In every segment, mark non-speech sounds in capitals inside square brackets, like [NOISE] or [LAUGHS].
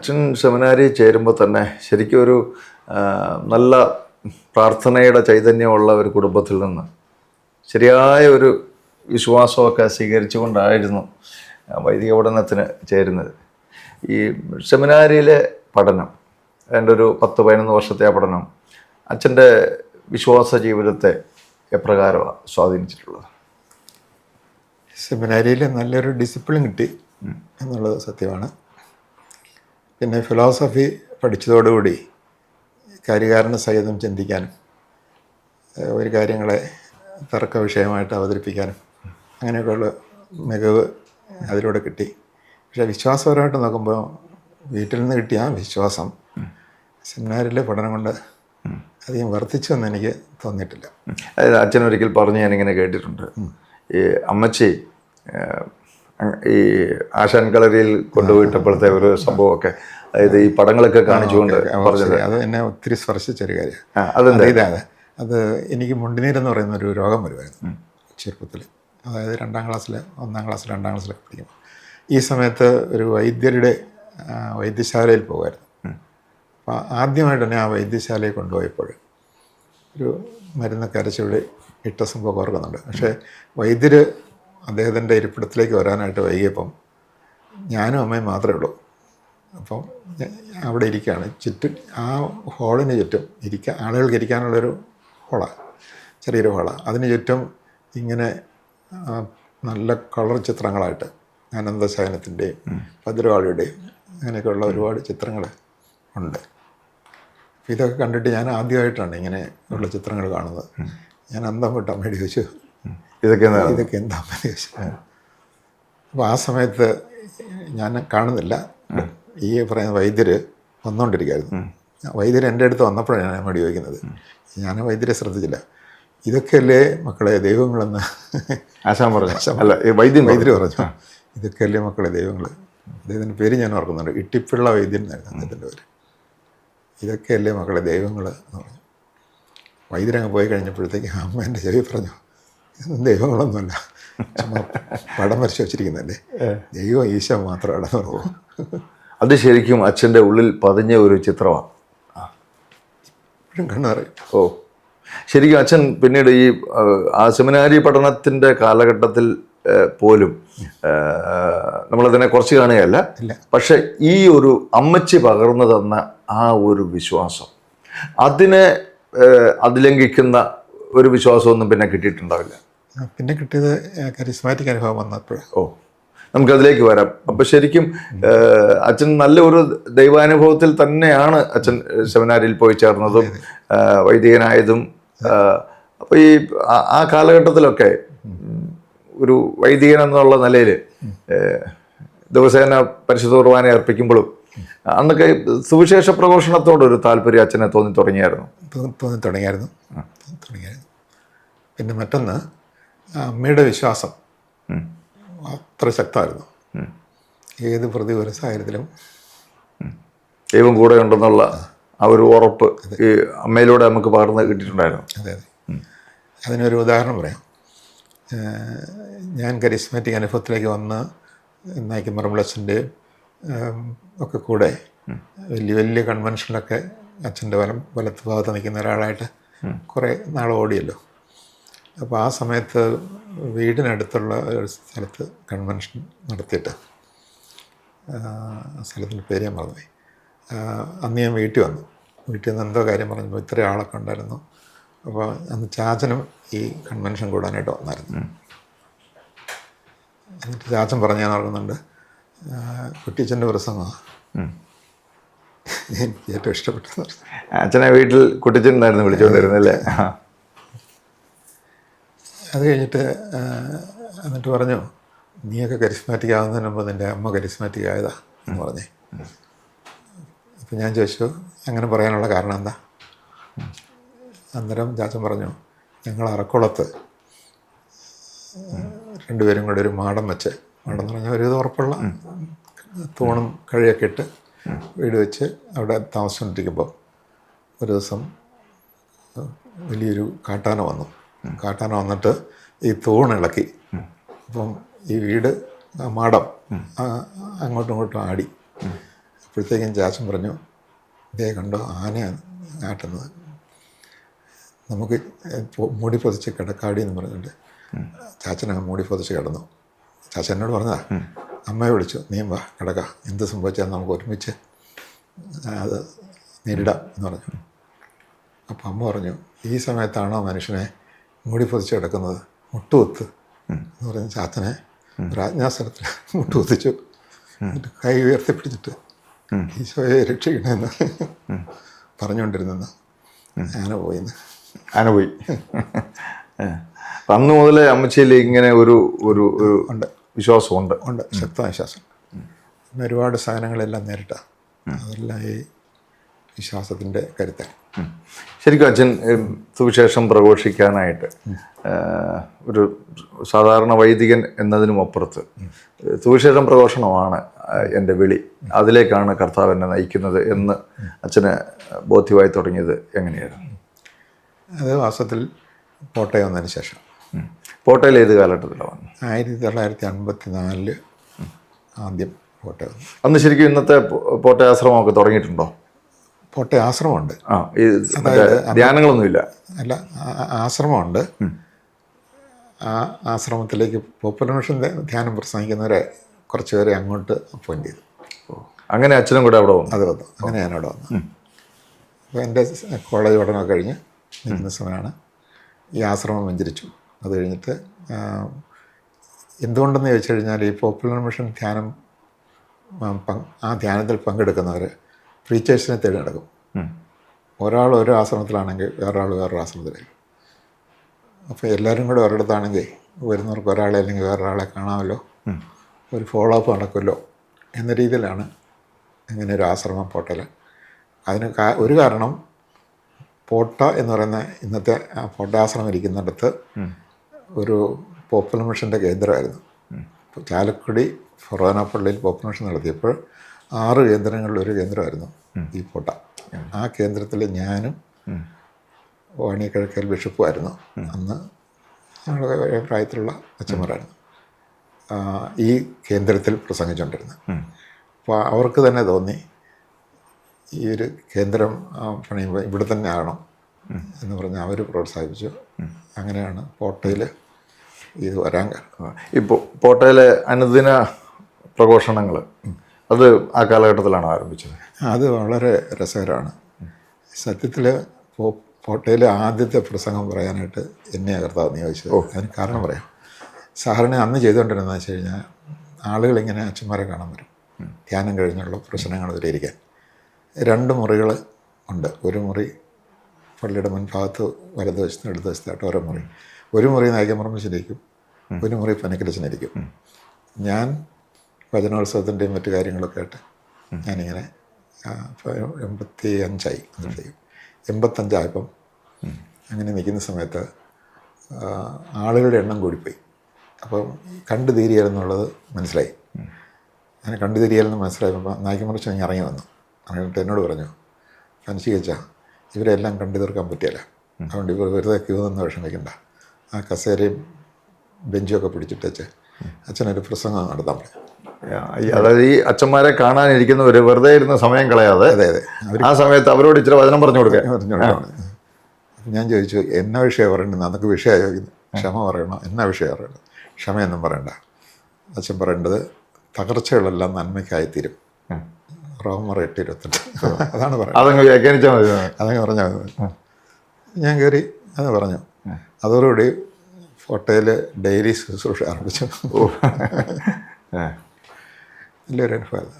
അച്ഛൻ സെമിനാരി ചേരുമ്പോൾ തന്നെ ശരിക്കും ഒരു നല്ല പ്രാർത്ഥനയുടെ ചൈതന്യമുള്ള ഒരു കുടുംബത്തിൽ നിന്ന് ശരിയായ ഒരു വിശ്വാസമൊക്കെ സ്വീകരിച്ചുകൊണ്ടായിരുന്നു വൈദിക പഠനത്തിന് ചേരുന്നത്. ഈ സെമിനാരിയിലെ പഠനം എന്റെ ഒരു പത്ത് പതിനൊന്ന് വർഷത്തെ ആ പഠനം അച്ഛന്റെ വിശ്വാസ ജീവിതത്തെ എപ്രകാരമാണ് സ്വാധീനിച്ചിട്ടുള്ളത്? സെമിനാരിയിൽ നല്ലൊരു ഡിസിപ്ലിൻ കിട്ടി എന്നുള്ളത് സത്യമാണ്. പിന്നെ ഫിലോസഫി പഠിച്ചതോടുകൂടി കാര്യകാരണ സഹിതം ചിന്തിക്കാനും ഒരു കാര്യങ്ങളെ തർക്ക വിഷയമായിട്ട് അവതരിപ്പിക്കാനും അങ്ങനെയൊക്കെയുള്ള മികവ് അതിലൂടെ കിട്ടി. പക്ഷേ വിശ്വാസപരമായിട്ട് നോക്കുമ്പോൾ വീട്ടിൽ നിന്ന് കിട്ടിയ ആ വിശ്വാസം സെമിനാരിലെ പഠനം കൊണ്ട് അധികം വർദ്ധിച്ചു എന്ന് എനിക്ക് തോന്നിയിട്ടില്ല. അതായത് അച്ഛൻ ഒരിക്കൽ പറഞ്ഞ് ഞാനിങ്ങനെ കേട്ടിട്ടുണ്ട്. ഈ അമ്മച്ചി ഈ ആശാൻ കളരിയിൽ കൊണ്ടുപോയിട്ടപ്പോഴത്തെ ഒരു സംഭവമൊക്കെ. അതായത് ഈ പടങ്ങളൊക്കെ കാണിച്ചുകൊണ്ട് പറഞ്ഞത്. അത് എന്നെ ഒത്തിരി സ്പർശിച്ചൊരു കാര്യമാണ് അതെ അതെന്താ? ഇതാ അത് എനിക്ക് മുണ്ടിനീരെന്ന് പറയുന്ന ഒരു രോഗം വരുമായിരുന്നു ചെറുപ്പത്തിൽ അതായത് രണ്ടാം ക്ലാസ്സിൽ ഒന്നാം ക്ലാസ് രണ്ടാം ക്ലാസ്സിലൊക്കെ പഠിക്കുമ്പോൾ ഈ സമയത്ത് ഒരു വൈദ്യരുടെ വൈദ്യശാലയിൽ പോകുമായിരുന്നു അപ്പോൾ ആദ്യമായിട്ട് തന്നെ ആ വൈദ്യശാലയിൽ കൊണ്ടുപോയപ്പോൾ ഒരു മരുന്നൊക്കെ കരച്ചുവിടെ ഇട്ട സംഭവം ഓർക്കുന്നുണ്ട്. പക്ഷേ വൈദ്യർ അദ്ദേഹത്തിന്റെ ഇരിപ്പിടത്തിലേക്ക് വരാനായിട്ട് വൈകിയപ്പം ഞാനും അമ്മയും മാത്രമേ ഉള്ളൂ. അപ്പം അവിടെ ഇരിക്കുകയാണ്. ചുറ്റും ആ ഹോളിന് ചുറ്റും ഇരിക്കാൻ ആളുകൾക്ക് ഇരിക്കാനുള്ളൊരു ഹോളാണ് ചെറിയൊരു ഹോളാണ് അതിന് ചുറ്റും ഇങ്ങനെ നല്ല കളർ ചിത്രങ്ങളായിട്ട് അനന്തശയനത്തിന്റെയും ഭദ്രവാളിയുടെയും അങ്ങനെയൊക്കെയുള്ള ഒരുപാട് ചിത്രങ്ങൾ ഉണ്ട്. ഇതൊക്കെ കണ്ടിട്ട് ഞാൻ ആദ്യമായിട്ടാണ് ഇങ്ങനെ ഉള്ള ചിത്രങ്ങൾ കാണുന്നത്. ഞാൻ അന്തം വിട്ട് അമ്മയോട് ചോദിച്ചു ഇതൊക്കെ ഇതൊക്കെ എന്താ അപ്പോൾ ആ സമയത്ത് ഞാൻ കാണുന്നില്ല. ഈ പറയുന്ന വൈദ്യർ വന്നുകൊണ്ടിരിക്കുകയായിരുന്നു വൈദ്യർ എന്റെ അടുത്ത് വന്നപ്പോഴാണ് ഞാൻ അമ്മയോട് ചോദിക്കുന്നത്. ഞാൻ വൈദ്യരെ ശ്രദ്ധിച്ചില്ല. ഇതൊക്കെയല്ലേ മക്കളെ ദൈവങ്ങളെന്ന്? ആശാൻ പറഞ്ഞു. അല്ല വൈദ്യൻ വൈദ്യർ പറഞ്ഞു. ഇതൊക്കെയല്ലേ മക്കളെ ദൈവങ്ങൾ അദ്ദേഹത്തിന്റെ പേര് ഞാൻ ഓർക്കുന്നുണ്ട്. ഇട്ടിപ്പിള്ള വൈദ്യൻ എന്നായിരുന്നു അദ്ദേഹത്തിന്റെ പേര്. ഇതൊക്കെയല്ലേ മക്കളെ ദൈവങ്ങൾ എന്ന് പറഞ്ഞു. വൈദ്യരങ്ങ് പോയി കഴിഞ്ഞപ്പോഴത്തേക്ക് അമ്മ എന്റെ ചെവി പറഞ്ഞു. ഇതൊന്നും ദൈവങ്ങളൊന്നുമല്ല. പടം വരച്ചു വെച്ചിരിക്കുന്നതല്ലേ ദൈവം ഈശോ മാത്രം പറഞ്ഞു അത് ശരിക്കും അച്ഛന്റെ ഉള്ളിൽ പതിഞ്ഞ ഒരു ചിത്രമാണ്. ഇപ്പോഴും കണ്ണറിയും ഓ. ശരിക്കും അച്ഛൻ പിന്നീട് ഈ ആ, സെമിനാരി പഠനത്തിന്റെ കാലഘട്ടത്തിൽ പോലും നമ്മളതിനെ കുറച്ച് കാണുകയല്ല പക്ഷെ ഈ ഒരു അമ്മച്ചി പകർന്നു തന്ന ആ ഒരു വിശ്വാസം അതിനെ അതിലംഘിക്കുന്ന ഒരു വിശ്വാസമൊന്നും പിന്നെ കിട്ടിയിട്ടുണ്ടാവില്ല. പിന്നെ കിട്ടിയത് കരിസ്മാറ്റിക് അനുഭവം വന്നപ്പോഴാണ് ഓ നമുക്കതിലേക്ക് വരാം. അപ്പം ശരിക്കും അച്ഛൻ നല്ല ഒരു ദൈവാനുഭവത്തിൽ തന്നെയാണ് അച്ഛൻ സെമിനാരിയിൽ പോയി ചേർന്നതും വൈദികനായതും. അപ്പോൾ ഈ ആ- കാലഘട്ടത്തിലൊക്കെ ഒരു വൈദികൻ എന്നുള്ള നിലയിൽ ദിവസേന പരിശുദ്ധ കുർബാന അർപ്പിക്കുമ്പോഴും അന്നൊക്കെ സുവിശേഷ പ്രഘോഷണത്തോട് ഒരു താല്പര്യം അച്ഛനെ തോന്നി തുടങ്ങിയായിരുന്നു. തോന്നി തുടങ്ങിയായിരുന്നു. തുടങ്ങിയായിരുന്നു. പിന്നെ മറ്റൊന്ന് അമ്മയുടെ വിശ്വാസം. അത്ര ശക്തമായിരുന്നു. ഏത് പ്രതികൂല സാഹചര്യത്തിലും. ദൈവം കൂടെ ഉണ്ടെന്നുള്ള ആ ഒരു ഉറപ്പ് ഈ അമ്മയിലൂടെ നമുക്ക് പകർന്ന് കിട്ടിയിട്ടുണ്ടായിരുന്നു. അതെ അതെ. അതിനൊരു ഉദാഹരണം പറയാം. ഞാൻ കരിസ്മാറ്റിക് അനുഭവത്തിലേക്ക് വന്ന് നായിക്ക് മറുമ്പളച്ചന്റെ ഒക്കെ കൂടെ വലിയ വലിയ കൺവെൻഷനിലൊക്കെ അച്ഛന്റെ വലം വലത്ത് ഭാഗത്ത് നിൽക്കുന്ന ഒരാളായിട്ട് കുറേ നാൾ ഓടിയല്ലോ. അപ്പോൾ ആ സമയത്ത് വീടിനടുത്തുള്ള ഒരു സ്ഥലത്ത് കൺവെൻഷൻ നടത്തിയിട്ട് ആ സ്ഥലത്തിന്റെ പേര് ഞാൻ മറന്നുപോയി. അന്ന് ഞാൻ വീട്ടിൽ വന്നു. വീട്ടിൽ നിന്ന് എന്തോ കാര്യം പറഞ്ഞപ്പോൾ ഇത്രയും ആളൊക്കെ ഉണ്ടായിരുന്നു. അപ്പോൾ അന്ന് ചാച്ചനും ഈ കൺവെൻഷൻ കൂടാനായിട്ട് വന്നായിരുന്നു. എന്നിട്ട് ചാച്ചൻ പറഞ്ഞ് ഞാൻ ഓർക്കുന്നുണ്ട് കുട്ടിച്ചന്റെ പ്രസംഗമാണ് എനിക്ക് ഏറ്റവും ഇഷ്ടപ്പെട്ടത്. പറഞ്ഞു. അച്ഛനെ വീട്ടിൽ കുട്ടിച്ചിട്ടുണ്ടായിരുന്നു വിളിച്ചുകൊണ്ടിരുന്നല്ലേ ആ. അത് കഴിഞ്ഞിട്ട് എന്നിട്ട് പറഞ്ഞു നീയൊക്കെ കരിസ്മാറ്റിക് ആവുന്നതിന് മുമ്പ് നിന്റെ അമ്മ കരിസ്മാറ്റിക് ആയതാ എന്ന് പറഞ്ഞേ. അപ്പം ഞാൻ ചോദിച്ചു അങ്ങനെ പറയാനുള്ള കാരണം എന്താ? അന്നേരം ചാച്ചൻ പറഞ്ഞു ഞങ്ങൾ അറക്കുളത്ത് രണ്ടുപേരും കൂടെ ഒരു മാടം വെച്ച് മാടം എന്ന് പറഞ്ഞാൽ ഒരു ഉറപ്പുള്ള തൂണും കഴിയൊക്കെ ഇട്ട് വീട് വെച്ച് അവിടെ താമസിച്ചുകൊണ്ടിരിക്കുമ്പോൾ ഒരു ദിവസം വലിയൊരു കാട്ടാന വന്നു. കാട്ടാന വന്നിട്ട് ഈ തൂണിളക്കി അപ്പം ഈ വീട് മടം അങ്ങോട്ടും ഇങ്ങോട്ടും ആടി. അപ്പോഴത്തേക്കും ചാച്ചൻ പറഞ്ഞു ഇതേ കണ്ടോ ആനയാണ് ആട്ടുന്നത്. നമുക്ക് മൂടി പൊതിച്ച് കിടക്കാടി എന്ന് പറഞ്ഞിട്ട് ചാച്ചനങ്ങ് മൂടി പൊതിച്ച് കിടന്നു. ചാച്ചൻ എന്നോട് പറഞ്ഞതാ അമ്മയെ വിളിച്ചു നീ വാ കിടക്ക. എന്ത് സംഭവിച്ചാൽ നമുക്ക് ഒരുമിച്ച് അത് നേരിടാം എന്ന് പറഞ്ഞു. അപ്പം അമ്മ പറഞ്ഞു ഈ സമയത്താണോ മനുഷ്യനെ മൂടി പൊതിച്ച് കിടക്കുന്നത് മുട്ടുകുത്ത് എന്ന് പറയുന്ന ചാത്തനെ രാജ്ഞാസ്ഥലത്തിൽ മുട്ടുകുത്തിച്ചു. എന്നിട്ട് കൈ ഉയർത്തിപ്പിടിച്ചിട്ട് ഈശോയെ രക്ഷിക്കണമെന്ന് പറഞ്ഞുകൊണ്ടിരുന്നെന്ന് ആന പോയിന്ന്. ആന പോയി. അന്ന് മുതലേ അമ്മച്ചിയിൽ ഇങ്ങനെ ഒരു ഒരു ഒരു ഉണ്ട്. വിശ്വാസമുണ്ട്. ഉണ്ട്. ശക്തമായ വിശ്വാസം. പിന്നെ ഒരുപാട് സാധനങ്ങളെല്ലാം നേരിട്ടാണ് അതെല്ലാം ഈ വിശ്വാസത്തിന്റെ കരുത്തൻ. ശരിക്കും അച്ഛൻ സുവിശേഷം പ്രഘോഷിക്കാനായിട്ട് ഒരു സാധാരണ വൈദികൻ എന്നതിനും അപ്പുറത്ത് സുവിശേഷം പ്രഘോഷണമാണ് എന്റെ വിളി. അതിലേക്കാണ് കർത്താവ് എന്നെ നയിക്കുന്നത് എന്ന് അച്ഛന് ബോധ്യമായി തുടങ്ങിയത് എങ്ങനെയായിരുന്നു? അത് വാസ്തവത്തിൽ കോട്ടയം വന്നതിന് ശേഷം. കോട്ടയിൽ ഏത് കാലഘട്ടത്തിലാണ്? ആയിരത്തി തൊള്ളായിരത്തി അൻപത്തി നാലിൽ ആദ്യം കോട്ടയം അന്ന് ശരിക്കും ഇന്നത്തെ കോട്ടയാശ്രമമൊക്കെ തുടങ്ങിയിട്ടുണ്ടോ? കോട്ടയം ആശ്രമമുണ്ട്. ധ്യാനങ്ങളൊന്നുമില്ല. അല്ല ആശ്രമമുണ്ട്. ആ ആശ്രമത്തിലേക്ക് പോപ്പുലർ മിഷൻ ധ്യാനം പ്രസംഗിക്കുന്നവരെ കുറച്ച് പേരെ അങ്ങോട്ട് അപ്പോയിന്റ് ചെയ്തു. അങ്ങനെ അച്ഛനും കൂടെ അവിടെ വന്നു. അത് വന്നു. അങ്ങനെ ഞാൻ അവിടെ വന്നു. അപ്പോൾ എന്റെ കോളേജ് പഠനമൊക്കെ കഴിഞ്ഞ് നിൽക്കുന്ന സമയമാണ് ഈ ആശ്രമം വെഞ്ചരിച്ചു. അത് കഴിഞ്ഞിട്ട് എന്തുകൊണ്ടെന്ന് ചോദിച്ചു കഴിഞ്ഞാൽ ഈ പോപ്പുലർ മിഷൻ ധ്യാനം ആ, ആ ധ്യാനത്തിൽ പങ്കെടുക്കുന്നവർ പ്രീച്ചേഴ്സിനെ തേടി നടക്കും. ഒരാൾ ഒരു ആശ്രമത്തിലാണെങ്കിൽ വേറൊരാൾ വേറൊരു ആശ്രമത്തിലായിരിക്കും അപ്പോൾ എല്ലാവരും കൂടെ ഒരിടത്താണെങ്കിൽ വരുന്നവർക്ക് ഒരാളെ അല്ലെങ്കിൽ വേറൊരാളെ കാണാമല്ലോ. ഒരു ഫോളോ അപ്പ് നടക്കുമല്ലോ എന്ന രീതിയിലാണ് ഇങ്ങനെ ഒരു ആശ്രമം പോട്ടൽ അതിന് ഒരു കാരണം പോട്ട എന്ന് പറയുന്ന ഇന്നത്തെ പോട്ട പോട്ടാശ്രമം ഇരിക്കുന്നിടത്ത് ഒരു പോപ്പുലർ മിഷന്റെ കേന്ദ്രമായിരുന്നു. ചാലക്കുടി ഫൊറോന പള്ളിയിൽ പോപ്പുലർ മിഷൻ നടത്തിയപ്പോൾ ആറ് കേന്ദ്രങ്ങളിൽ ഒരു കേന്ദ്രമായിരുന്നു ഈ പോട്ട ആ കേന്ദ്രത്തിൽ ഞാനും വാണിയക്കിഴക്കൽ ബിഷപ്പുമായിരുന്നു. അന്ന് ഞങ്ങളുടെ പ്രായത്തിലുള്ള അച്ഛന്മാരായിരുന്നു. ഈ കേന്ദ്രത്തിൽ പ്രസംഗിച്ചുകൊണ്ടിരുന്നത്. അപ്പോൾ അവർക്ക് തന്നെ തോന്നി ഈ ഒരു കേന്ദ്രം പണിയുമ്പോൾ ഇവിടെ തന്നെ ആകണം എന്ന് പറഞ്ഞ് അവർ പ്രോത്സാഹിപ്പിച്ചു. അങ്ങനെയാണ് പോട്ടയിൽ ഇത് വരാൻ കാരണം. ഇപ്പോൾ പോട്ടയിലെ അനുദിന പ്രഘോഷണങ്ങൾ അത് ആ കാലഘട്ടത്തിലാണ് ആരംഭിച്ചത്. അത് വളരെ രസകരമാണ്. സത്യത്തിൽ ഫോട്ടോയിലെ ആദ്യത്തെ പ്രസംഗം പറയാനായിട്ട് എന്നെ കർത്താവ് നിയോഗിച്ചത്. അതിന് കാരണം പറയാം. സാറിനെ അന്ന് ചെയ്തുകൊണ്ടിരുന്നത് വെച്ച് കഴിഞ്ഞാൽ ആളുകളിങ്ങനെ അച്ഛന്മാരെ കാണാൻ വരും. ധ്യാനം കഴിഞ്ഞുള്ള പ്രശ്നങ്ങൾ വിലയിരിക്കാൻ രണ്ട് മുറികൾ ഉണ്ട്. ഒരു മുറി പള്ളിയുടെ മുൻഭാഗത്ത് വലതുവശത്ത് ഇടതുവശത്തായിട്ട് ഓരോ മുറി. ഒരു മുറി നായികമർമ്മശിരിക്കും ഒരു മുറി പനക്കിലച്ചനിരിക്കും ഞാൻ വചനോത്സവത്തിന്റെയും മറ്റു കാര്യങ്ങളൊക്കെ ആയിട്ട് ഞാനിങ്ങനെ എൺപത്തി അഞ്ചായി എൺപത്തഞ്ചായപ്പം അങ്ങനെ നിൽക്കുന്ന സമയത്ത് ആളുകളുടെ എണ്ണം കൂടിപ്പോയി. അപ്പം കണ്ടു തീരുകയെന്നുള്ളത് മനസ്സിലായി. അങ്ങനെ കണ്ടു തീരുകയെന്ന് മനസ്സിലായപ്പോൾ നായികമറിച്ച് ഞാൻ ഇറങ്ങി വന്നു. അങ്ങനെ എന്നോട് പറഞ്ഞു അനുശീലിച്ച ഇവരെല്ലാം കണ്ടു തീർക്കാൻ പറ്റിയല്ല. അതുകൊണ്ട് ഇവർ വെറുതെ ക്യൂ നിന്ന് വിഷമിക്കണ്ട ആ കസേരയും ബെഞ്ചും ഒക്കെ പിടിച്ചിട്ടേച്ച് അച്ഛനൊരു പ്രസംഗം നടത്താൻ ഈ- അതായത് ഈ അച്ഛന്മാരെ കാണാനിരിക്കുന്നവർ വെറുതെ ഇരുന്ന് സമയം കളയാതെ അതെ അതെ. ആ സമയത്ത് അവരോട് ഇച്ചിരി വചനം പറഞ്ഞു കൊടുക്കുക. പറഞ്ഞു അപ്പം ഞാൻ ചോദിച്ചു എന്ന വിഷയം പറയണ്ടത് നമുക്ക് വിഷയം ചോദിക്കുന്നു ക്ഷമ പറയണം? എന്നാ വിഷയം പറയണം ക്ഷമയൊന്നും പറയണ്ട. അച്ഛൻ പറയേണ്ടത് തകർച്ചകളെല്ലാം നന്മയ്ക്കായിത്തീരും. റോമർ എട്ട് ഇരുപത്തെട്ട് അതാണ് പറയുന്നത്. അതങ്ങ് വ്യാഖ്യാനിച്ചാൽ മതി. അതങ്ങ് പറഞ്ഞാൽ മതി. ഞാൻ കയറി അത് പറഞ്ഞു. അതോടുകൂടി ഫോട്ടോയിൽ ഡെയിലി ശുശ്രൂഷ ആരംഭിച്ചു. [LAUGHS] ഏ. നല്ലൊരു അനുഭവം.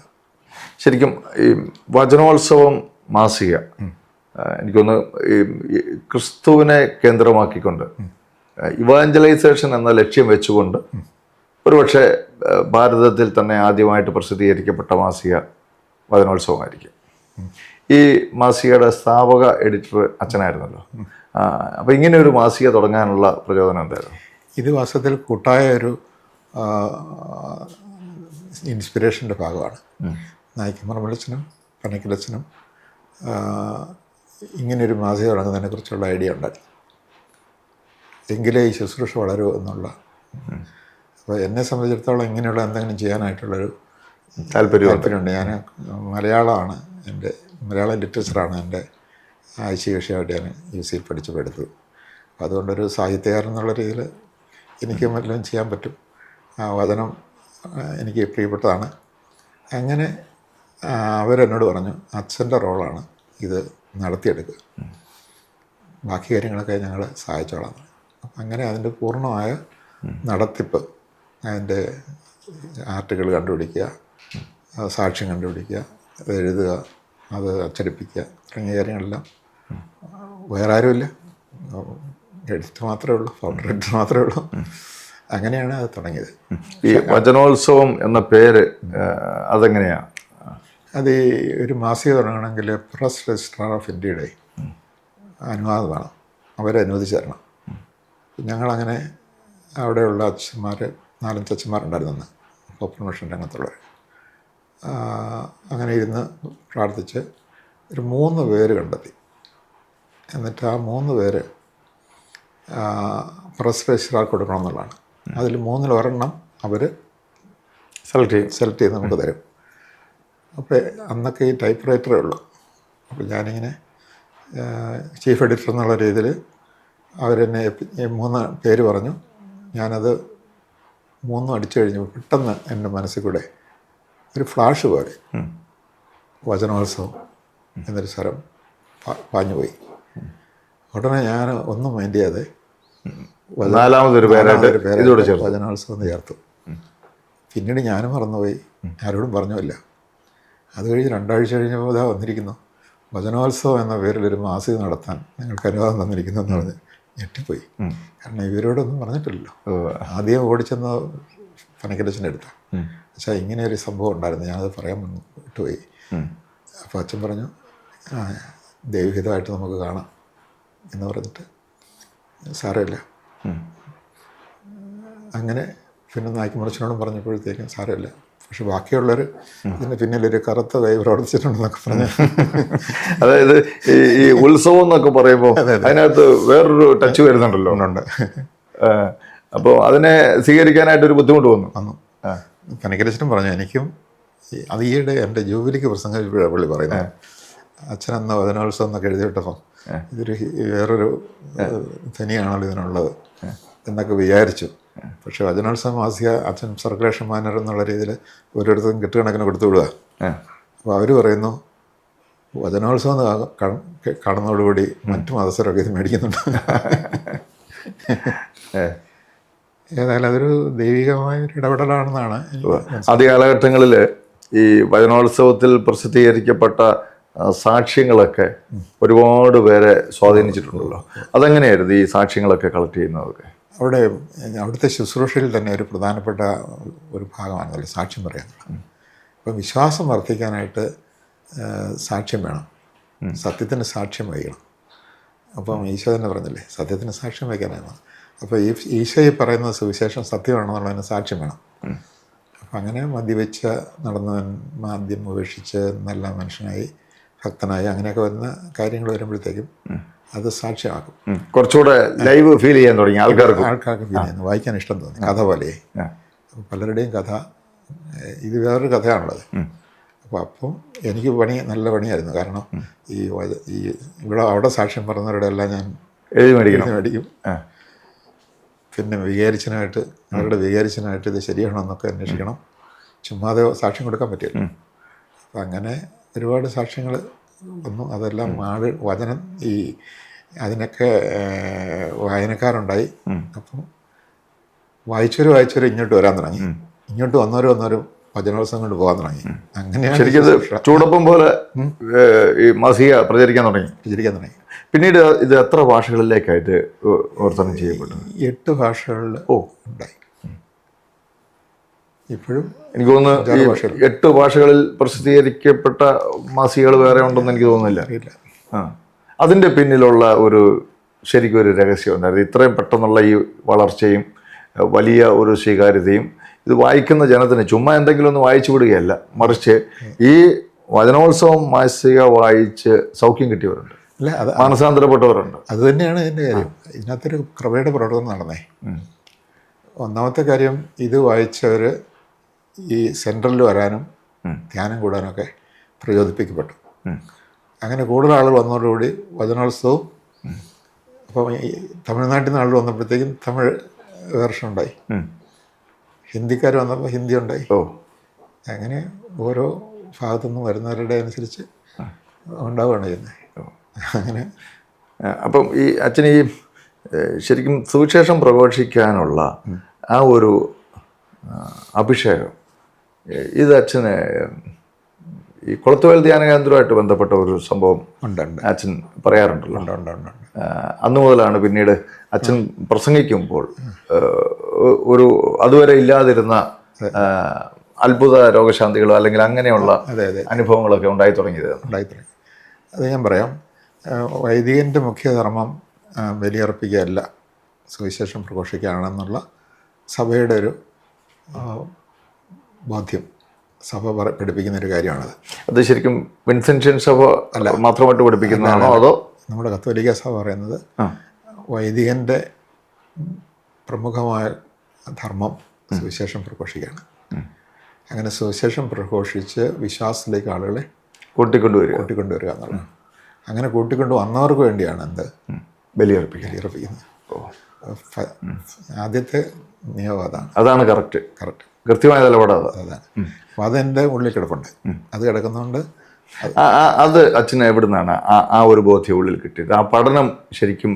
ശരിക്കും ഈ വചനോത്സവം മാസിക എനിക്കൊന്ന് ഈ ഈ ക്രിസ്തുവിനെ കേന്ദ്രമാക്കിക്കൊണ്ട് ഇവാഞ്ചലൈസേഷൻ എന്ന ലക്ഷ്യം വെച്ചുകൊണ്ട് ഒരുപക്ഷെ ഭാരതത്തിൽ തന്നെ ആദ്യമായിട്ട് പ്രസിദ്ധീകരിക്കപ്പെട്ട മാസിക വചനോത്സവമായിരിക്കും. ഈ മാസികയുടെ സ്ഥാപക എഡിറ്റർ അച്ഛനായിരുന്നല്ലോ. അപ്പോൾ ഇങ്ങനെ ഒരു മാസിക തുടങ്ങാനുള്ള പ്രചോദനം എന്തായിരുന്നു? ഇത് വാസ്തവത്തിൽ കൂട്ടായ ഒരു ഇൻസ്പിറേഷന്റെ ഭാഗമാണ്. നായിക്കമ്മർ വെളിച്ചനും പനക്കിലച്ചനും ഇങ്ങനൊരു മാസിക തുടങ്ങുന്നതിനെക്കുറിച്ചുള്ള ഐഡിയ ഉണ്ടായി. എങ്കിലേ ഈ ശുശ്രൂഷ വളരൂ എന്നുള്ള. അപ്പോൾ എന്നെ സംബന്ധിച്ചിടത്തോളം ഇങ്ങനെയുള്ള എന്തെങ്കിലും ചെയ്യാനായിട്ടുള്ളൊരു താല്പര്യം താല്പര്യമുണ്ട്. ഞാൻ മലയാളമാണ് എന്റെ മലയാളം ലിറ്ററേച്ചറാണ് എന്റെ ആഴ്ച വിഷയമായിട്ട് ഞാൻ യു സിയിൽ പഠിച്ചപ്പോൾ എടുത്തത് അപ്പോൾ അതുകൊണ്ടൊരു സാഹിത്യകാരൻ എന്നുള്ള രീതിയിൽ എനിക്ക് വല്ലതും ചെയ്യാൻ പറ്റും. ആ വചനം എനിക്ക് പ്രിയപ്പെട്ടതാണ്. അങ്ങനെ അവരെന്നോട് പറഞ്ഞു അച്ഛന്റെ റോളാണ് ഇത് നടത്തിയെടുക്കുക. ബാക്കി കാര്യങ്ങളൊക്കെ ഞങ്ങൾ സഹായിച്ചോളാം. അപ്പം അങ്ങനെ അതിന്റെ പൂർണമായ നടത്തിപ്പ് അതിന്റെ ആർട്ടുകൾ കണ്ടുപിടിക്കുക സാക്ഷ്യം കണ്ടുപിടിക്കുക അത് എഴുതുക അത് അച്ചടിപ്പിക്കുക തുടങ്ങിയ കാര്യങ്ങളെല്ലാം. വേറെ ആരുമില്ല. എഡിറ്റ് മാത്രമേ ഉള്ളൂ ഫൗണ്ടർ എഡിറ്റർ മാത്രമേ ഉള്ളൂ. അങ്ങനെയാണ് അത് തുടങ്ങിയത്. ഈ വചനോത്സവം എന്ന പേര് അതെങ്ങനെയാണ് അതെങ്ങനെയാ? അത് ഒരു മാസിക തുടങ്ങണമെങ്കിൽ പ്രസ് രജിസ്ട്രാർ ഓഫ് ഇന്ത്യയുടെ അനുവാദം വേണം അവരെ അനുവദിച്ചു തരണം. ഞങ്ങളങ്ങനെ അവിടെയുള്ള അച്ഛന്മാർ നാലഞ്ച് അച്ഛന്മാരുണ്ടായിരുന്നു അന്ന്. പോപ്പുലർ മിഷൻ രംഗത്തുള്ളവർ അങ്ങനെ ഇരുന്ന് പ്രാർത്ഥിച്ച് ഒരു മൂന്ന് പേര് കണ്ടെത്തി. എന്നിട്ട് ആ മൂന്ന് പേര് പ്രസ് രജിസ്ട്രാർ കൊടുക്കണമെന്നുള്ളതാണ്. അതിൽ മൂന്നിൽ ഒരെണ്ണം അവർ സെലക്ട് ചെയ്യും. സെലക്ട് ചെയ്ത് നമുക്ക് തരും. അപ്പോൾ അന്നൊക്കെ ഈ ടൈപ്പ് റൈറ്ററേ ഉള്ളൂ. അപ്പോൾ ഞാനിങ്ങനെ ചീഫ് എഡിറ്റർ എന്നുള്ള രീതിയിൽ അവരെന്നെ മൂന്ന് പേര് പറഞ്ഞു. ഞാനത് മൂന്നും അടിച്ചു കഴിഞ്ഞപ്പോൾ പെട്ടെന്ന് എന്റെ മനസ്സിൽ കൂടെ ഒരു ഫ്ലാഷ് പോലെ വചനോത്സവം എന്നൊരു പാ- പാഞ്ഞുപോയി. ഉടനെ ഞാൻ ഒന്നും മൈൻഡ് ചെയ്യാതെ നാലാമതൊരു പേരായിട്ട് ചേർത്തു. വചനോത്സവം എന്ന് ചേർത്തു. പിന്നീട് ഞാനും മറന്നുപോയി. ആരോടും പറഞ്ഞുമില്ല. അത് കഴിഞ്ഞ് രണ്ടാഴ്ച കഴിഞ്ഞപ്പോൾ ഇതാ വന്നിരിക്കുന്നു. വചനോത്സവം എന്ന പേരിൽ ഒരു മാസിക നടത്താൻ നിങ്ങൾക്ക് അനുവാദം തന്നിരിക്കുന്നു എന്ന് പറഞ്ഞ് ഞെട്ടിപ്പോയി. കാരണം ഇവരോടൊന്നും പറഞ്ഞിട്ടില്ലല്ലോ. ആദ്യം ഓടിച്ചെന്ന പനക്കലച്ചന്റെ അടുത്താണ് പക്ഷേ ഇങ്ങനെ ഒരു സംഭവം ഉണ്ടായിരുന്നു. ഞാനത് പറയാൻ വന്നു. വിട്ടുപോയി. അപ്പോൾ അച്ഛൻ പറഞ്ഞു ദൈവഹിതമായിട്ട് നമുക്ക് കാണാം എന്ന് പറഞ്ഞിട്ട് സാരമില്ല. അങ്ങനെ പിന്നെ നായ്ക്കുമുറച്ചിനോടും പറഞ്ഞപ്പോഴത്തേക്കും സാരമില്ല. പക്ഷെ ബാക്കിയുള്ളവർ ഇതിന് പിന്നിലൊരു കറുത്ത കൈ പ്രവർത്തിച്ചിട്ടുണ്ടെന്നൊക്കെ പറഞ്ഞു. [LAUGHS] അതായത് ഈ ഈ ഉത്സവം എന്നൊക്കെ പറയുമ്പോൾ അതിനകത്ത് വേറൊരു ടച്ച് വരുന്നുണ്ടല്ലോ. ഉണ്ട്. അപ്പോൾ അതിനെ സ്വീകരിക്കാനായിട്ടൊരു ബുദ്ധിമുട്ട് വന്നു. വന്നു. ആ. പറഞ്ഞു എനിക്കും അത് ഈയിടെ എന്റെ ജൂബിലിക്ക് പ്രസംഗിച്ചപ്പോഴാണ് പുള്ളി പറയുന്നത്. അച്ഛൻ അന്ന് വചനോത്സവം എന്നൊക്കെ എഴുതി വിട്ടപ്പോൾ ഇതൊരു വേറൊരു ധനിയാണല്ലോ ഇതിനുള്ളത് എന്നൊക്കെ വിചാരിച്ചു. പക്ഷേ വചനോത്സവം മാസിക അച്ഛൻ സർക്കുലേഷൻ മാനർ എന്നുള്ള രീതിയിൽ ഓരോരുത്തരും കെട്ടുകണക്കിന് കൊടുത്തു വിടുക അപ്പോൾ അവർ പറയുന്നു വചനോത്സവം കാണുന്നതോടുകൂടി മറ്റു മതസ്ഥരൊക്കെ ഇത് മേടിക്കുന്നുണ്ട്. [LAUGHS] ഏതായാലും അതൊരു ദൈവികമായ ഒരു ഇടപെടലാണെന്നാണ് ആദ്യ കാലഘട്ടങ്ങളിൽ ഈ വചനോത്സവത്തിൽ പ്രസിദ്ധീകരിക്കപ്പെട്ട സാക്ഷ്യങ്ങളൊക്കെ ഒരുപാട് പേരെ സ്വാധീനിച്ചിട്ടുണ്ടല്ലോ. അതെങ്ങനെയായിരുന്നു ഈ സാക്ഷ്യങ്ങളൊക്കെ കളക്ട് ചെയ്യുന്നതൊക്കെ? അവിടെ അവിടുത്തെ ശുശ്രൂഷയിൽ തന്നെ ഒരു പ്രധാനപ്പെട്ട ഒരു ഭാഗമാണല്ലോ സാക്ഷ്യം പറയാനുള്ളത് അപ്പം വിശ്വാസം വർദ്ധിക്കാനായിട്ട് സാക്ഷ്യം വേണം. സത്യത്തിന് സാക്ഷ്യം വഹിക്കണം. അപ്പം ഈശോ തന്നെ പറഞ്ഞില്ലേ സത്യത്തിന് സാക്ഷ്യം വഹിക്കാനായിരുന്നു അപ്പോൾ ഈ ഈശോയെ പറയുന്ന സുവിശേഷം സത്യമാണെന്നുള്ളതിന് സാക്ഷ്യം വേണം. അപ്പം അങ്ങനെ മദ്യവെച്ച് നടന്നവൻ മാദ്യം ഉപേക്ഷിച്ച് നല്ല മനുഷ്യനായി ഭക്തനായി അങ്ങനെയൊക്കെ വരുന്ന കാര്യങ്ങൾ വരുമ്പോഴത്തേക്കും അത് സാക്ഷ്യമാക്കും. കുറച്ചുകൂടെ ലൈവ് ഫീൽ ചെയ്യാൻ തുടങ്ങി ആൾക്കാർക്ക്. ആൾക്കാർക്ക് ഫീൽ ചെയ്യുന്നു. വായിക്കാൻ ഇഷ്ടം തോന്നി. കഥ പോലെ. പലരുടെയും കഥ ഇത് വേറൊരു കഥയാണുള്ളത്. അപ്പോൾ അപ്പം എനിക്ക് പണി നല്ല പണിയായിരുന്നു. കാരണം ഈ ഈ ഇവിടെ അവിടെ സാക്ഷ്യം പറഞ്ഞവരുടെ എല്ലാം ഞാൻ എഴുതി മേടിക്കും. മേടിക്കും പിന്നെ വികാരിച്ചനായിട്ട് അവരുടെ വികാരിച്ചനായിട്ട് ഇത് ശരിയാണോ എന്നൊക്കെ അന്വേഷിക്കണം. ചുമ്മാതെ സാക്ഷ്യം കൊടുക്കാൻ പറ്റില്ല. അപ്പം അങ്ങനെ ഒരുപാട് സാക്ഷ്യങ്ങൾ വന്നു. അതെല്ലാം ആട് വചനം ഈ അതിനൊക്കെ വായനക്കാരുണ്ടായി. അപ്പം വായിച്ചവർ വായിച്ചവർ ഇങ്ങോട്ട് വരാൻ തുടങ്ങി. ഇങ്ങോട്ട് വന്നവർ വന്നവരും വചനോത്സവം കൊണ്ട് പോകാൻ തുടങ്ങി. അങ്ങനെയാണ് ശരിക്കും ചൂടൊപ്പം പോലെ ഈ മസിക പ്രചരിക്കാൻ തുടങ്ങി. പ്രചരിക്കാൻ തുടങ്ങി. പിന്നീട് ഇത് എത്ര ഭാഷകളിലേക്കായിട്ട് ഓർത്തനം വിവർത്തനം ചെയ്യപ്പെട്ടു? എട്ട് ഭാഷകളിൽ ഓ. ഉണ്ടായി. ഇപ്പോഴും എനിക്ക് തോന്നുന്നു എട്ട് ഭാഷകളിൽ പ്രസിദ്ധീകരിക്കപ്പെട്ട മാസികകൾ വേറെ ഉണ്ടെന്ന് എനിക്ക് തോന്നുന്നില്ല. അതിന്റെ ആ. അതിന്റെ പിന്നിലുള്ള ഒരു ശരിക്കും ഒരു രഹസ്യം ഉണ്ടായിരുന്നു ഇത്രയും പെട്ടെന്നുള്ള ഈ വളർച്ചയും വലിയ ഒരു സ്വീകാര്യതയും ഇത് വായിക്കുന്ന ജനത്തിന് ചുമ്മാ എന്തെങ്കിലും ഒന്ന് വായിച്ചു വിടുകയല്ല മറിച്ച് ഈ വചനോത്സവം മാസിക വായിച്ച് സൗഖ്യം കിട്ടിയവരുണ്ട്. അല്ല അത് മാനസാന്തരപ്പെട്ടവരുണ്ട്. അത് തന്നെയാണ് ഇതിന്റെ കാര്യം. ഇതിനകത്തൊരു കൃപയുടെ പ്രവർത്തനം നടന്നേ. ഒന്നാമത്തെ കാര്യം ഇത് വായിച്ചവർ ഈ സെൻട്രലിൽ വരാനും ധ്യാനം കൂടാനൊക്കെ പ്രചോദിപ്പിക്കപ്പെട്ടു. അങ്ങനെ കൂടുതൽ ആളുകൾ വന്നതോടുകൂടി വചനോത്സവവും അപ്പം ഈ തമിഴ്നാട്ടിൽ നിന്ന് ആളുകൾ വന്നപ്പോഴത്തേക്കും തമിഴ് വേർഷൻ ഉണ്ടായി. ഹിന്ദിക്കാർ വന്നപ്പോൾ ഹിന്ദി ഉണ്ടായി. ഓ. അങ്ങനെ ഓരോ ഭാഗത്തു നിന്നും വരുന്നവരുടെ അനുസരിച്ച് ഉണ്ടാവുകയാണ് ചെയ്യുന്നത്. അങ്ങനെ അപ്പം ഈ അച്ഛൻ ഈ ശരിക്കും സുവിശേഷം പ്രഘോഷിക്കാനുള്ള ആ ഒരു അഭിഷേകം ഇത് അച്ഛന് ഈ കുളത്തുവേൽ ധ്യാന കേന്ദ്രമായിട്ട് ബന്ധപ്പെട്ട ഒരു സംഭവം ഉണ്ട് അച്ഛൻ പറയാറുണ്ടല്ലോ. അന്ന് മുതലാണ് പിന്നീട് അച്ഛൻ പ്രസംഗിക്കുമ്പോൾ ഒരു അതുവരെ ഇല്ലാതിരുന്ന അത്ഭുത രോഗശാന്തികളോ അല്ലെങ്കിൽ അങ്ങനെയുള്ള അനുഭവങ്ങളൊക്കെ ഉണ്ടായി തുടങ്ങിയത്. ഉണ്ടായി തുടങ്ങി അത് ഞാൻ പറയാം. വൈദികന്റെ മുഖ്യധർമ്മം ബലിയർപ്പിക്കുകയല്ല സുവിശേഷം പ്രഘോഷിക്കുകയാണെന്നുള്ള സഭയുടെ ഒരു ബോധ്യം സഭ പഠിപ്പിക്കുന്ന ഒരു കാര്യമാണത്. അത് ശരിക്കും വിൻസെൻഷ്യൻ സഭ അല്ല. മാത്രമായിട്ട് പഠിപ്പിക്കുന്നതാണോ അതോ? നമ്മുടെ കത്തോലിക്ക സഭ പറയുന്നത്. വൈദികന്റെ പ്രമുഖമായ ധർമ്മം സുവിശേഷം പ്രഘോഷിക്കുകയാണ്. അങ്ങനെ സുവിശേഷം പ്രഘോഷിച്ച് വിശ്വാസത്തിലേക്ക് ആളുകളെ കൂട്ടിക്കൊണ്ടുവരിക. കൂട്ടിക്കൊണ്ടുവരിക എന്നുള്ളത്. അങ്ങനെ കൂട്ടിക്കൊണ്ടു വന്നവർക്ക് വേണ്ടിയാണ് എന്ത്? ബലിയർപ്പിക്കുക. ബലിയർപ്പിക്കുന്നത്. ആദ്യത്തെ നിയമം അതാണ്. അതാണ് കറക്റ്റ്. കറക്റ്റ്. കൃത്യമായ നിലപാട് അപ്പൊ അതെന്റെ അപ്പോൾ അതെന്റെ ഉള്ളിൽ കിടപ്പുണ്ട്. അത് കിടക്കുന്നതുകൊണ്ട് ആ, അത് അച്ഛന് എവിടുന്നാണ് ആ ആ ഒരു ബോധ്യം ഉള്ളിൽ കിട്ടിയത്? ആ പഠനം ശരിക്കും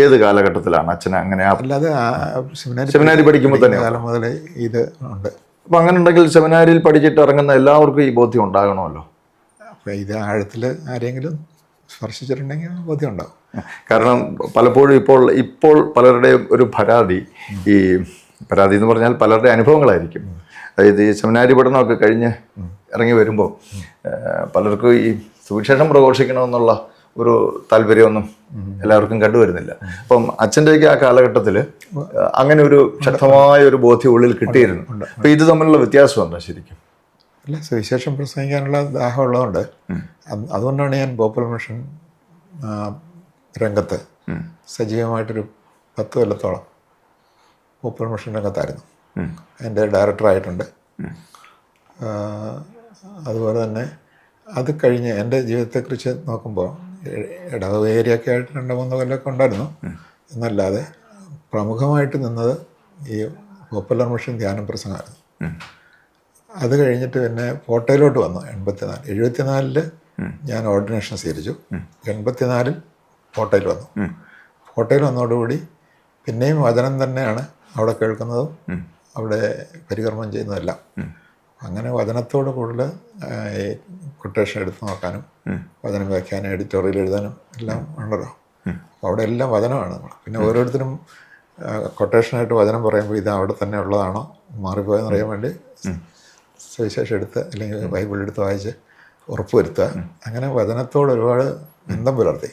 ഏത് കാലഘട്ടത്തിലാണ് അച്ഛൻ അങ്ങനെ അല്ലാതെ സെമിനാരി പഠിക്കുമ്പോൾ തന്നെ കാലം മുതലേ ഇത് ഉണ്ട്. അപ്പം അങ്ങനെ ഉണ്ടെങ്കിൽ സെമിനാരിയിൽ പഠിച്ചിട്ട് ഇറങ്ങുന്ന എല്ലാവർക്കും ഈ ബോധ്യം ഉണ്ടാകണമല്ലോ? അപ്പോൾ ഇത് ആഴത്തിൽ ആരെങ്കിലും സ്പർശിച്ചിട്ടുണ്ടെങ്കിൽ ബോധ്യം ഉണ്ടാകും കാരണം പലപ്പോഴും ഇപ്പോൾ ഇപ്പോൾ പലരുടെയും ഒരു പരാതി ഈ പരാതി എന്ന് പറഞ്ഞാൽ പലരുടെ അനുഭവങ്ങളായിരിക്കും. അതായത് ഈ സെമിനാരി പഠനമൊക്കെ കഴിഞ്ഞ് ഇറങ്ങി വരുമ്പോൾ പലർക്കും ഈ സുവിശേഷം പ്രഘോഷിക്കണമെന്നുള്ള ഒരു താല്പര്യമൊന്നും എല്ലാവർക്കും കണ്ടുവരുന്നില്ല. അപ്പം അച്ഛന്റെയൊക്കെ ആ കാലഘട്ടത്തിൽ അങ്ങനെ ഒരു ശക്തമായ ഒരു ബോധ്യം ഉള്ളിൽ കിട്ടിയിരുന്നു. അപ്പം ഇത് തമ്മിലുള്ള വ്യത്യാസം എന്താ ശരിക്കും? അല്ല സുവിശേഷം പ്രസംഗിക്കാനുള്ള ദാഹം ഉള്ളതുകൊണ്ട് അത് അതുകൊണ്ടാണ് ഞാൻ പോപ്പുലർ മിഷൻ രംഗത്ത് സജീവമായിട്ടൊരു പത്ത് കൊല്ലത്തോളം പോപ്പുലർ മിഷൻ രംഗത്തായിരുന്നു എന്റെ ഡയറക്ടറായിട്ടുണ്ട് അതുപോലെ തന്നെ അത് കഴിഞ്ഞ് എന്റെ ജീവിതത്തെക്കുറിച്ച് നോക്കുമ്പോൾ ഇടവക ഏരിയൊക്കെ ആയിട്ട് രണ്ട് മൂന്ന് കൊല്ലമൊക്കെ ഉണ്ടായിരുന്നു. എന്നല്ലാതെ പ്രമുഖമായിട്ട് നിന്നത് ഈ പോപ്പുലർ മിഷൻ ധ്യാനം പ്രസംഗമായിരുന്നു. അത് കഴിഞ്ഞിട്ട് പിന്നെ ഫോട്ടോയിലോട്ട് വന്നു എൺപത്തിനാല്. എഴുപത്തിനാലിൽ ഞാൻ ഓർഡിനേഷൻ സ്വീകരിച്ചു. എൺപത്തിനാലിൽ ഫോട്ടോയിൽ വന്നു. ഫോട്ടോയിൽ വന്നതോടുകൂടി പിന്നെയും വചനം തന്നെയാണ് അവിടെ കേൾക്കുന്നതും അവിടെ പരികർമ്മം ചെയ്യുന്നതെല്ലാം. അങ്ങനെ വചനത്തോട് കൂടുതൽ കൊട്ടേഷൻ എടുത്തു നോക്കാനും വചനം വ്യാഖ്യാനം എഡിറ്റോറിയൽ എഴുതാനും എല്ലാം ഉണ്ടല്ലോ. അപ്പോൾ അവിടെ എല്ലാം വചനമാണ്. നമ്മൾ പിന്നെ ഓരോരുത്തരും കൊട്ടേഷനായിട്ട് വചനം പറയുമ്പോൾ ഇത് അവിടെ തന്നെ ഉള്ളതാണോ മാറിപ്പോയെന്ന് അറിയാൻ വേണ്ടി സുവിശേഷം എടുത്ത് അല്ലെങ്കിൽ ബൈബിൾ എടുത്ത് വായിച്ച് ഉറപ്പുവരുത്തുക. അങ്ങനെ വചനത്തോട് ഒരുപാട് ബന്ധം പുലർത്തി.